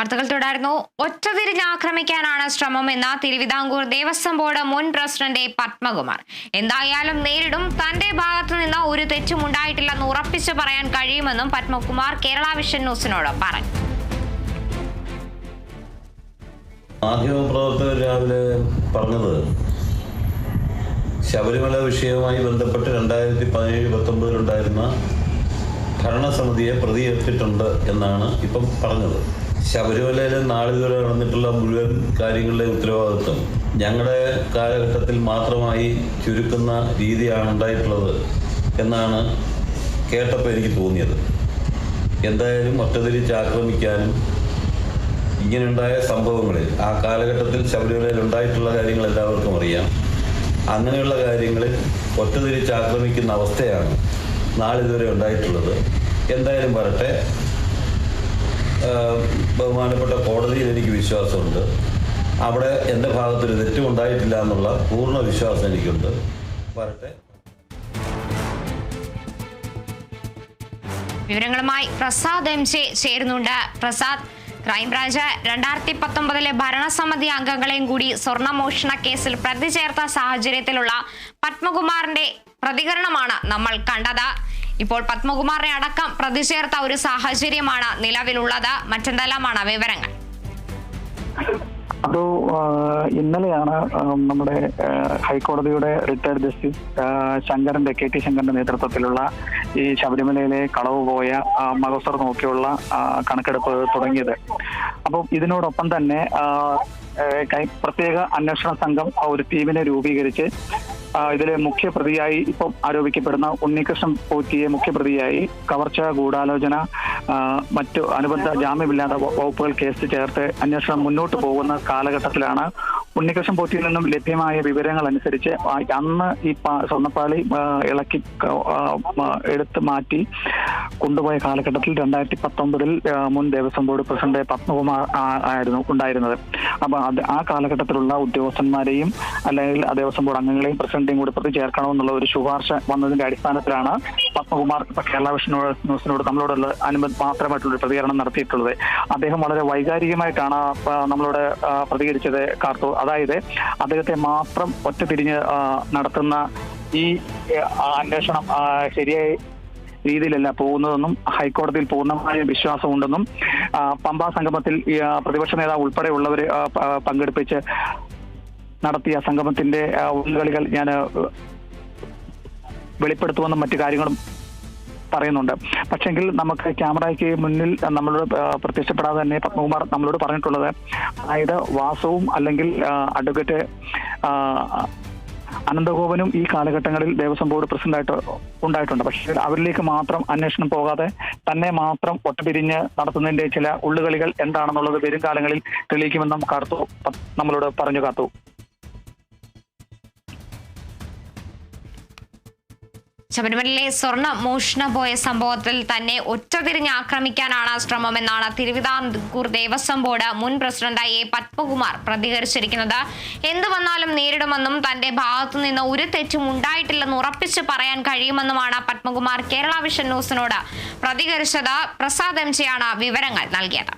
വാർത്തകൾ തുടർന്നു ഒറ്റതിരിഞ്ഞ് ആക്രമിക്കാനാണ് ശ്രമമെന്ന തിരുവിതാംകൂർ ദേവസ്വം ബോർഡ് മുൻ പ്രസിഡന്റ് പത്മകുമാർ. എന്തായാലും നേരിടും. തന്റെ ഭാഗത്തു നിന്ന് ഒരു തെറ്റും ഉണ്ടായിട്ടില്ലെന്ന് ഉറപ്പിച്ചു പറയാൻ കഴിയുമെന്നും പത്മകുമാർ കേരള വിഷൻ ന്യൂസിനോട് പറഞ്ഞു. മാധ്യമപ്രവർത്തകർ രാവിലെ പറഞ്ഞത് ശബരിമല വിഷയവുമായി ബന്ധപ്പെട്ട് രണ്ടായിരത്തി പതിനേഴ് പത്തൊമ്പതിലുണ്ടായിരുന്ന ഭരണസമിതിയെ പ്രതിയേറ്റിട്ടുണ്ട് എന്നാണ് ഇപ്പം പറഞ്ഞത്. ശബരിമലയിൽ നാളിതുവരെ നടന്നിട്ടുള്ള മുഴുവൻ കാര്യങ്ങളുടെ ഉത്തരവാദിത്വം ഞങ്ങളുടെ കാലഘട്ടത്തിൽ മാത്രമായി ചുരുക്കുന്ന രീതിയാണ് ഉണ്ടായിട്ടുള്ളത് എന്നാണ് കേട്ടപ്പോൾ എനിക്ക് തോന്നിയത്. എന്തായാലും ഒറ്റതിരിച്ച് ആക്രമിക്കാനും ഇങ്ങനെയുണ്ടായ സംഭവങ്ങളിൽ ആ കാലഘട്ടത്തിൽ ശബരിമലയിൽ ഉണ്ടായിട്ടുള്ള കാര്യങ്ങൾ എല്ലാവർക്കും അറിയാം. അങ്ങനെയുള്ള കാര്യങ്ങളിൽ ഒറ്റതിരിച്ച് ആക്രമിക്കുന്ന അവസ്ഥയാണ് നാളിതുവരെ ഉണ്ടായിട്ടുള്ളത്. എന്തായാലും വരട്ടെ ബഹുമാനപ്പെട്ട കോടതിയിൽ എനിക്ക് വിശ്വാസമുണ്ട്. അവിടെ എന്റെ ഭാഗത്തൊരു തെറ്റും ഉണ്ടായിട്ടില്ല എന്നുള്ള പൂർണ വിശ്വാസം എനിക്കുണ്ട്. വരട്ടെ വിവരങ്ങളുമായി പ്രസാദ് എം ജെ ചേരുന്നുണ്ട്. പ്രസാദ് ക്രൈംബ്രാഞ്ച് രണ്ടായിരത്തി പത്തൊമ്പതിലെ ഭരണസമിതി അംഗങ്ങളെയും കൂടി സ്വർണമോഷണ കേസിൽ പ്രതി ചേർത്ത സാഹചര്യത്തിലുള്ള പത്മകുമാറിന്റെ പ്രതികരണമാണ് നമ്മൾ കണ്ടത്. ഇപ്പോൾ പത്മകുമാറിനെ അടക്കം പ്രതിചേർത്ത ഒരു സാഹചര്യമാണ് നിലവിലുള്ളത്. മറ്റെന്തെല്ലാമാണ് വിവരങ്ങൾ? അത് ഇന്നലെയാണ് നമ്മുടെ ഹൈക്കോടതിയുടെ റിട്ടയർഡ് ജസ്റ്റിസ് ശങ്കരന്റെ കെ ടി ശങ്കരന്റെ നേതൃത്വത്തിലുള്ള ഈ ശബരിമലയിലെ കളവ് പോയ മകസർ നോക്കിയുള്ള കണക്കെടുപ്പ് തുടങ്ങിയത്. അപ്പം ഇതിനോടൊപ്പം തന്നെ പ്രത്യേക അന്വേഷണ സംഘം ഒരു ടീമിനെ രൂപീകരിച്ച് ഇതിലെ മുഖ്യപ്രതിയായി ഇപ്പം ആരോപിക്കപ്പെടുന്ന ഉണ്ണികൃഷ്ണൻ പോറ്റിയെ മുഖ്യപ്രതിയായി കവർച്ച ഗൂഢാലോചന മറ്റു അനുബന്ധ ജാമ്യമില്ലാത്ത വകുപ്പുകൾ കേസ് ചേർത്ത് അന്വേഷണം മുന്നോട്ട് പോകുന്ന കാലഘട്ടത്തിലാണ് ഉണ്ണികൃഷ്ണൻ പോറ്റിയിൽ നിന്നും ലഭ്യമായ വിവരങ്ങൾ അനുസരിച്ച് അന്ന് ഈ സ്വർണപ്പാളി ഇളക്കി എടുത്ത് മാറ്റി കൊണ്ടുപോയ കാലഘട്ടത്തിൽ രണ്ടായിരത്തി പത്തൊമ്പതിൽ മുൻ ദേവസ്വം ബോർഡ് പ്രസിഡന്റ് പത്മകുമാർ ആയിരുന്നു ഉണ്ടായിരുന്നത്. അപ്പൊ അത് ആ കാലഘട്ടത്തിലുള്ള ഉദ്യോഗസ്ഥന്മാരെയും അല്ലെങ്കിൽ ദേവസ്വം ബോർഡ് അംഗങ്ങളെയും പ്രസിഡന്റെയും കൂടി പ്രതി ചേർക്കണമെന്നുള്ള ഒരു ശുപാർശ വന്നതിന്റെ അടിസ്ഥാനത്തിലാണ് പത്മകുമാർ കേരള വിഷ്ണു ന്യൂസിനോട് നമ്മളോടുള്ള അനുബന്ധ മാത്രമായിട്ടുള്ള ഒരു പ്രതികരണം നടത്തിയിട്ടുള്ളത്. അദ്ദേഹം വളരെ വൈകാരികമായിട്ടാണ് നമ്മളോട് പ്രതികരിച്ചത് കാർത്തു. അതായത് അദ്ദേഹത്തെ മാത്രം ഒറ്റ തിരിഞ്ഞ് നടത്തുന്ന ഈ അന്വേഷണം ശരിയായി രീതിയിലല്ല പോകുന്നതെന്നും ഹൈക്കോടതിയിൽ പൂർണമായ വിശ്വാസമുണ്ടെന്നും പമ്പാ സംഗമത്തിൽ പ്രതിപക്ഷ നേതാവ് ഉൾപ്പെടെയുള്ളവർ പങ്കെടുപ്പിച്ച് നടത്തിയ സംഗമത്തിന്റെ ഉള്ളുകളികൾ ഞാൻ വെളിപ്പെടുത്തുമെന്നും മറ്റു കാര്യങ്ങളും പറയുന്നുണ്ട്. പക്ഷെങ്കിൽ നമുക്ക് ക്യാമറയ്ക്ക് മുന്നിൽ നമ്മളോട് പ്രത്യക്ഷപ്പെടാതെ തന്നെ പത്മകുമാർ നമ്മളോട് പറഞ്ഞിട്ടുള്ളത് അതായത് വാസവും അല്ലെങ്കിൽ അഡ്വക്കേറ്റ് അനന്തഗോപനും ഈ കാലഘട്ടങ്ങളിൽ ദേവസ്വം ബോർഡ് പ്രസിഡന്റായിട്ട് ഉണ്ടായിട്ടുണ്ട്. പക്ഷേ അവരിലേക്ക് മാത്രം അന്വേഷണം പോകാതെ തന്നെ മാത്രം ഒട്ടപിരിഞ്ഞ് നടത്തുന്നതിന്റെ ചില ഉള്ളുകളികൾ എന്താണെന്നുള്ളത് വരും കാലങ്ങളിൽ തെളിയിക്കുമെന്നും കാർത്തു നമ്മളോട് പറഞ്ഞു കാത്തു ശബരിമലയിലെ സ്വർണ മോഷണ പോയ സംഭവത്തിൽ തന്നെ ഒറ്റതിരിഞ്ഞ് ആക്രമിക്കാനാണ് ശ്രമമെന്നാണ് തിരുവിതാംകൂർ ദേവസ്വം ബോർഡ് മുൻ പ്രസിഡന്റായി എ പത്മകുമാർ പ്രതികരിച്ചിരിക്കുന്നത്. എന്ത് വന്നാലും നേരിടുമെന്നും തന്റെ ഭാഗത്തു നിന്ന് ഒരു തെറ്റും ഉണ്ടായിട്ടില്ലെന്ന് ഉറപ്പിച്ച് പറയാൻ കഴിയുമെന്നുമാണ് പത്മകുമാർ കേരള വിഷൻ ന്യൂസിനോട് പ്രതികരിച്ചത്. പ്രസാദ് എം ജിയാണ് വിവരങ്ങൾ നൽകിയത്.